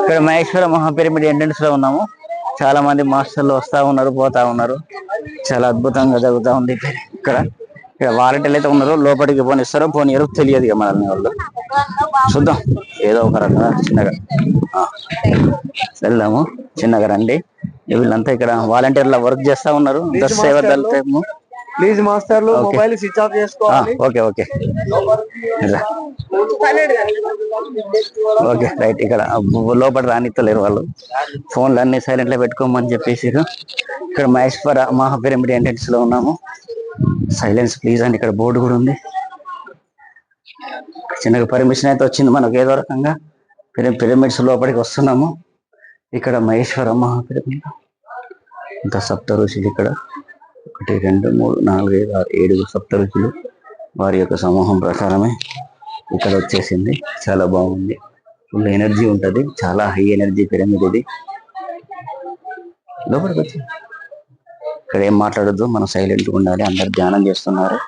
ఇక్కడ మహేశ్వర మహాపిరమిడ్ ఎంట్రన్స్లో ఉన్నాము. చాలా మంది మాస్టర్లు వస్తా ఉన్నారు పోతా ఉన్నారు. చాలా అద్భుతంగా జరుగుతా ఉంది ఇక్కడ. ఇక్కడ వాలంటీర్లు అయితే ఉన్నారు. లోపలికి పోనిస్తారో పోనీయరో తెలియదు ఇక మనల్ని వాళ్ళు. చూద్దాం. ఏదో ఒక రకంగా చిన్నగా. ఆ, వెళ్దాము. చిన్నగా రండి. వీళ్ళంతా ఇక్కడ వాలంటీర్ల వర్క్ చేస్తా ఉన్నారు. ఇంత సేవ దళితము. ప్లీజ్ మాస్టర్లు. మొబైల్ స్విచ్ ఆఫ్ చేసుకోవాలి. Okay okay. Okay right. ఇక్కడ లోపల రానిత్తలేరు వాళ్ళు. ఫోన్లు అన్ని సైలెంట్లో పెట్టుకోమని చెప్పేసి ఇక్కడ మహేశ్వర మహాపిరమిడ్ ఎంట్రన్స్లో ఉన్నాము. సైలెన్స్ ప్లీజ్ అని ఇక్కడ బోర్డు కూడా ఉంది. చిన్నగా పర్మిషన్ అయితే వచ్చింది మనకు ఏదో రకంగా. పిర- పిరమిడ్స్ లోపలికి వస్తున్నాము. ఇక్కడ మహేశ్వర మహాపిరమిడ్. ఇంకా సప్త ఋషులు ఇక్కడ. ఒకటి రెండు మూడు నాలుగు ఐదు ఆరు ఏడుగురు సప్తరుచులు వారి యొక్క సమూహం ప్రకారమే ఇక్కడ వచ్చేసింది. చాలా బాగుంది. ఫుల్ ఎనర్జీ ఉంటుంది. చాలా హై ఎనర్జీ పిరమిడ్ ఇది. లోపలికి వచ్చి. ఇక్కడ ఏం మాట్లాడద్దు. మనం సైలెంట్గా ఉండాలి. అందరు ధ్యానం చేస్తున్నారు.